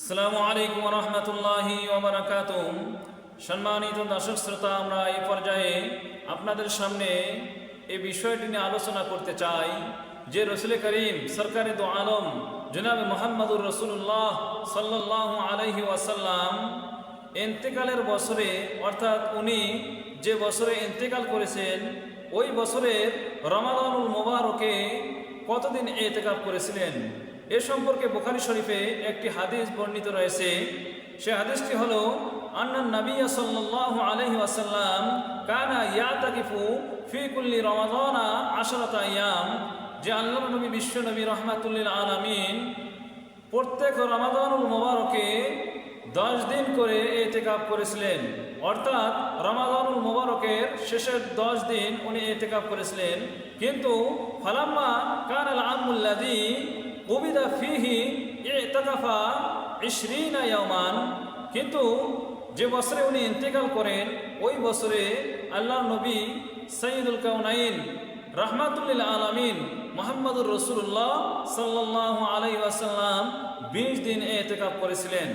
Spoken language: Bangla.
আসসালামু আলাইকুম রহমতুল্লাহি ওবরাকাত সম্মানিত দর্শক শ্রোতা, আমরা এই পর্যায়ে আপনাদের সামনে এই বিষয়টি নিয়ে আলোচনা করতে চাই, যে রসুল করিম সরকারি দো আলম জনাব মোহাম্মদুর রসুল্লাহ সাল্লাহ আলহি ওয়াসাল্লাম এন্তেকালের বছরে, অর্থাৎ উনি যে বছরে এন্তেকাল করেছেন, ওই বছরের রমাদানুল মোবারকে কতদিন এতেকাপ করেছিলেন? এ সম্পর্কে বোখারি শরীফে একটি হাদিস বর্ণিত রয়েছে। সে হাদিসটি হল আন্নান নবিয়া সাল্লাল্লাহু আলাইহি ওয়াসাল্লাম কানা ইয়াতাকিফু ফি কুল্লি রমাদানা আশরাত আয়াম। যে আল্লাহ নবী, বিশ্ব নবী রহমাতুল্লিল আলামিন প্রত্যেক রমাদানুল মোবারকে দশ দিন করে এতেকাপ করেছিলেন। অর্থাৎ রমাদানুল মোবারকের শেষের দশ দিন উনি এতেকাপ করেছিলেন। কিন্তু ফালাম্মা কানাল আমুল্লাদি কবিদা ফিহি এতাকাফা ইশরিনা ইয়মান কিন্তু যে বছরে উনি ইন্তেকাল করেন, ওই বছরে আল্লাহ নবী সঈদুল কাউনাইন রহমাতুল্লিল আলমিন মোহাম্মদুর রসুল্লাহ সাল্লাহ আলাই ওয়াসাল্লাম বিশ দিন এতেকাপ করেছিলেন।